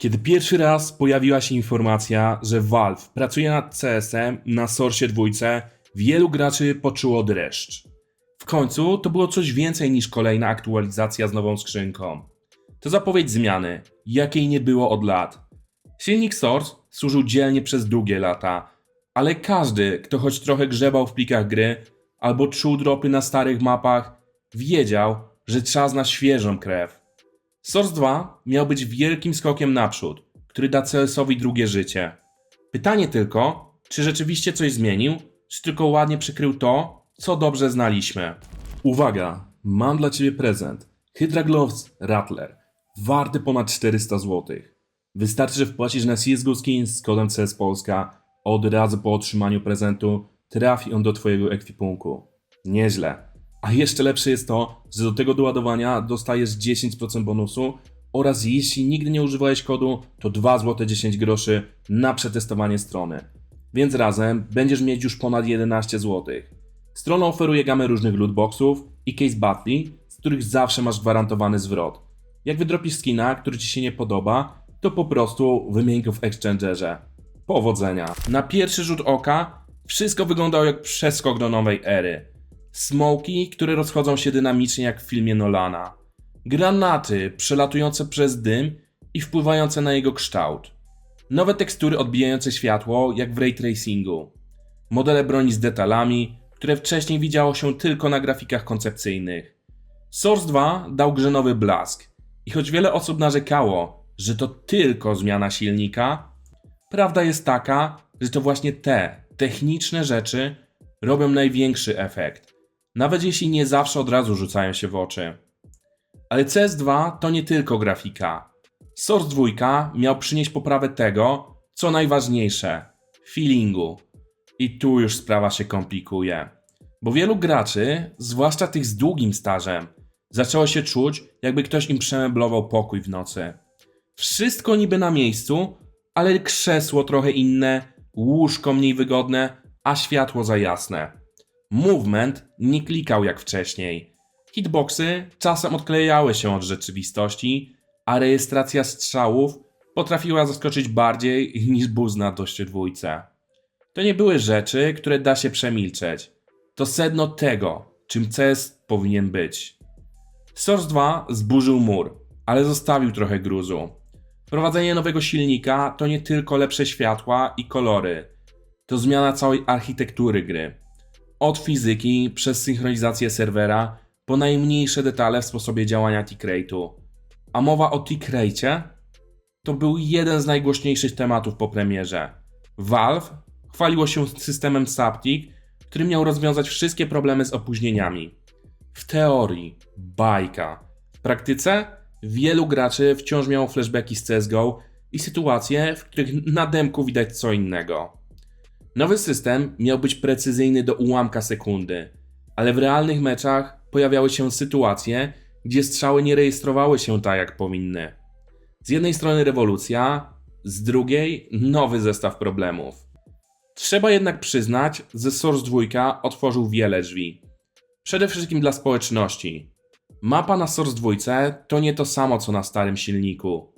Kiedy pierwszy raz pojawiła się informacja, że Valve pracuje nad CS-em na Source 2, wielu graczy poczuło dreszcz. W końcu to było coś więcej niż kolejna aktualizacja z nową skrzynką. To zapowiedź zmiany, jakiej nie było od lat. Silnik Source służył dzielnie przez długie lata, ale każdy, kto choć trochę grzebał w plikach gry albo czuł dropy na starych mapach, wiedział, że czas na świeżą krew. Source 2 miał być wielkim skokiem naprzód, który da CS-owi drugie życie. Pytanie tylko, czy rzeczywiście coś zmienił, czy tylko ładnie przykrył to, co dobrze znaliśmy. Uwaga, mam dla Ciebie prezent. Hydra Gloves Rattler, warty ponad 400 zł. Wystarczy, że wpłacisz na CSGO Skins z kodem CS Polska, od razu po otrzymaniu prezentu trafi on do Twojego ekwipunku. Nieźle. A jeszcze lepsze jest to, że do tego doładowania dostajesz 10% bonusu oraz jeśli nigdy nie używałeś kodu, to 2 zł 10 groszy na przetestowanie strony. Więc razem będziesz mieć już ponad 11 zł. Strona oferuje gamę różnych lootboxów i case battle, z których zawsze masz gwarantowany zwrot. Jak wydropisz skina, który Ci się nie podoba, to po prostu wymień go w exchangerze. Powodzenia. Na pierwszy rzut oka wszystko wyglądało jak przeskok do nowej ery. Smoki, które rozchodzą się dynamicznie jak w filmie Nolana. Granaty przelatujące przez dym i wpływające na jego kształt. Nowe tekstury odbijające światło jak w ray tracingu. Modele broni z detalami, które wcześniej widziało się tylko na grafikach koncepcyjnych. Source 2 dał grze nowy blask. I choć wiele osób narzekało, że to tylko zmiana silnika, prawda jest taka, że to właśnie te techniczne rzeczy robią największy efekt. Nawet jeśli nie zawsze od razu rzucają się w oczy. Ale CS2 to nie tylko grafika. Source 2 miał przynieść poprawę tego, co najważniejsze feelingu. I tu już sprawa się komplikuje. Bo wielu graczy, zwłaszcza tych z długim stażem, zaczęło się czuć, jakby ktoś im przemeblował pokój w nocy. Wszystko niby na miejscu, ale krzesło trochę inne, łóżko mniej wygodne, a światło za jasne. Movement nie klikał jak wcześniej. Hitboxy czasem odklejały się od rzeczywistości, a rejestracja strzałów potrafiła zaskoczyć bardziej niż buz na doście dwójce. To nie były rzeczy, które da się przemilczeć. To sedno tego, czym CS powinien być. Source 2 zburzył mur, ale zostawił trochę gruzu. Wprowadzenie nowego silnika to nie tylko lepsze światła i kolory, to zmiana całej architektury gry. Od fizyki przez synchronizację serwera po najmniejsze detale w sposobie działania T-Crate'u. A mowa o T-Crate'cie to był jeden z najgłośniejszych tematów po premierze. Valve chwaliło się systemem Saptic, który miał rozwiązać wszystkie problemy z opóźnieniami. W teorii bajka. W praktyce wielu graczy wciąż miało flashbacki z CSGO i sytuacje, w których na demku widać co innego. Nowy system miał być precyzyjny do ułamka sekundy, ale w realnych meczach pojawiały się sytuacje, gdzie strzały nie rejestrowały się tak jak powinny. Z jednej strony rewolucja, z drugiej nowy zestaw problemów. Trzeba jednak przyznać, że Source 2 otworzył wiele drzwi. Przede wszystkim dla społeczności. Mapa na Source 2 to nie to samo co na starym silniku.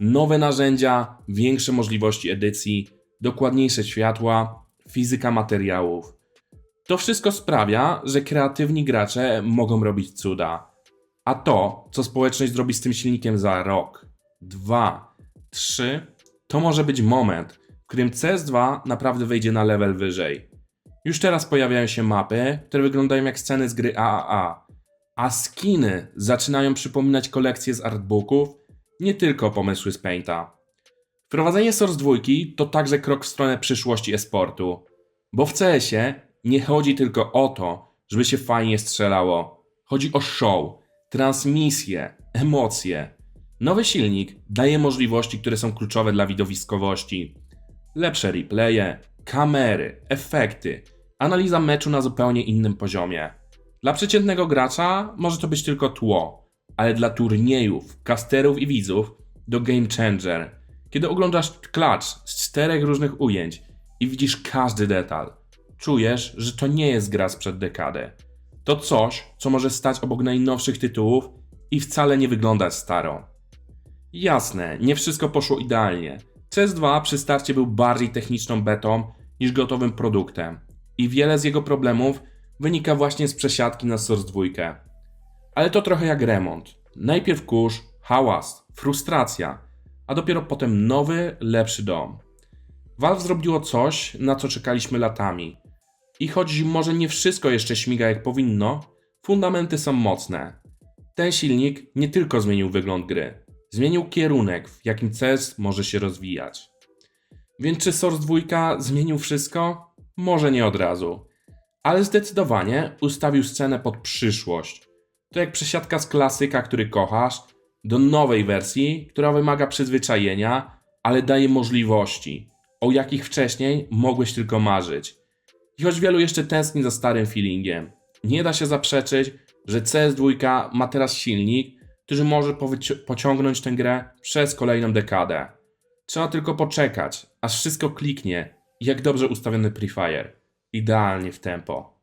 Nowe narzędzia, większe możliwości edycji, dokładniejsze światła, fizyka materiałów. To wszystko sprawia, że kreatywni gracze mogą robić cuda. A to, co społeczność zrobi z tym silnikiem za rok, dwa, trzy, to może być moment, w którym CS2 naprawdę wejdzie na level wyżej. Już teraz pojawiają się mapy, które wyglądają jak sceny z gry AAA, a skiny zaczynają przypominać kolekcje z artbooków, nie tylko pomysły z Painta. Wprowadzenie Source 2 to także krok w stronę przyszłości esportu, bo w CS-ie nie chodzi tylko o to, żeby się fajnie strzelało. Chodzi o show, transmisję, emocje. Nowy silnik daje możliwości, które są kluczowe dla widowiskowości. Lepsze replaye, kamery, efekty, analiza meczu na zupełnie innym poziomie. Dla przeciętnego gracza może to być tylko tło, ale dla turniejów, casterów i widzów to game changer. Kiedy oglądasz klacz z czterech różnych ujęć i widzisz każdy detal, czujesz, że to nie jest gra sprzed dekady. To coś, co może stać obok najnowszych tytułów i wcale nie wyglądać staro. Jasne, nie wszystko poszło idealnie. CS2 przy starcie był bardziej techniczną betą niż gotowym produktem i wiele z jego problemów wynika właśnie z przesiadki na Source 2. Ale to trochę jak remont. Najpierw kurz, hałas, frustracja, a dopiero potem nowy, lepszy dom. Valve zrobiło coś, na co czekaliśmy latami. I choć może nie wszystko jeszcze śmiga jak powinno, fundamenty są mocne. Ten silnik nie tylko zmienił wygląd gry, zmienił kierunek, w jakim CS może się rozwijać. Więc czy Source 2 zmienił wszystko? Może nie od razu, ale zdecydowanie ustawił scenę pod przyszłość. To jak przesiadka z klasyka, który kochasz, do nowej wersji, która wymaga przyzwyczajenia, ale daje możliwości, o jakich wcześniej mogłeś tylko marzyć. I choć wielu jeszcze tęskni za starym feelingiem, nie da się zaprzeczyć, że CS2 ma teraz silnik, który może pociągnąć tę grę przez kolejną dekadę. Trzeba tylko poczekać, aż wszystko kliknie jak dobrze ustawiony prefire. Idealnie w tempo.